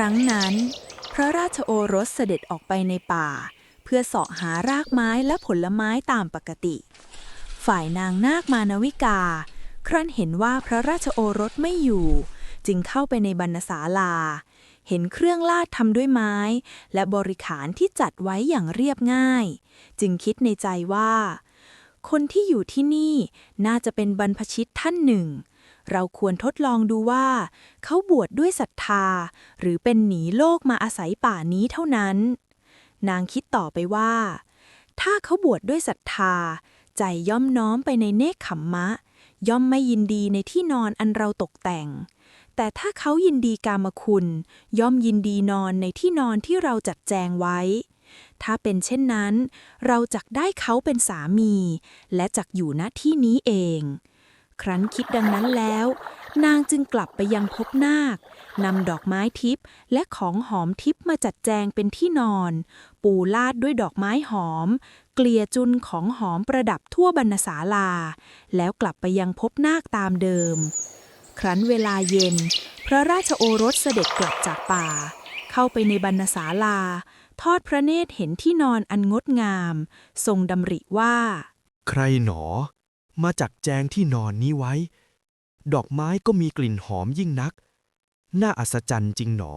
รั้งนั้น พระราชโอรสเสด็จออกไปในป่า เพื่อเสาะหารากไม้และผลไม้ตามปกติ ฝ่ายนางนาคมานวิกา ครั้นเห็นว่าพระราชโอรสไม่อยู่ จึงเข้าไปในบรรณศาลา เห็นเครื่องลาดทำด้วยไม้ และบริขารที่จัดไว้อย่างเรียบง่าย จึงคิดในใจว่า คนที่อยู่ที่นี่น่าจะเป็นบรรพชิตท่านหนึ่ง เราควรทดลองดูว่า เขาบวชดด้วยศรัทธา หรือเป็นหนีโลกมาอาศัยป่านี้เท่านั้น นางคิดต่อไปว่า ถ้าเขาบวชดด้วยศรัทธา ใจย่อมน้อมไปในเนคขมมะ ย่อมไม่ยินดีในที่นอนอันเราตกแต่ง แต่ถ้าเขายินดีกามคุณ ย่อมยินดีนอนในที่นอนที่เราจัดแจงไว้ถ้าเป็นเช่นนั้น เราจักได้เขาเป็นสามี และจักอยู่ณที่นี้เอง ครั้นคิดดังนั้นแล้ว นางจึงกลับไปยังพบนาคนำดอกไม้ทิพย์และของหอมทิพย์มาจัดแจงเป็นที่นอน ปูลาดด้วยดอกไม้หอม เกลี่ยจุนของหอมประดับทั่วบรรณศาลา แล้วกลับไปยังพบนาคตามเดิม ครั้นเวลาเย็น พระราชโอรสเสด็จกลับจากป่า เข้าไปในบรรณศาลา ทอดพระเนตรเห็นที่นอนอันงดงาม ทรงดำริว่า ใครหนอ มาจักแจงที่นอนนี้ไว้ ดอกไม้ก็มีกลิ่นหอมยิ่งนัก น่าอัศจรรย์จริงหนอ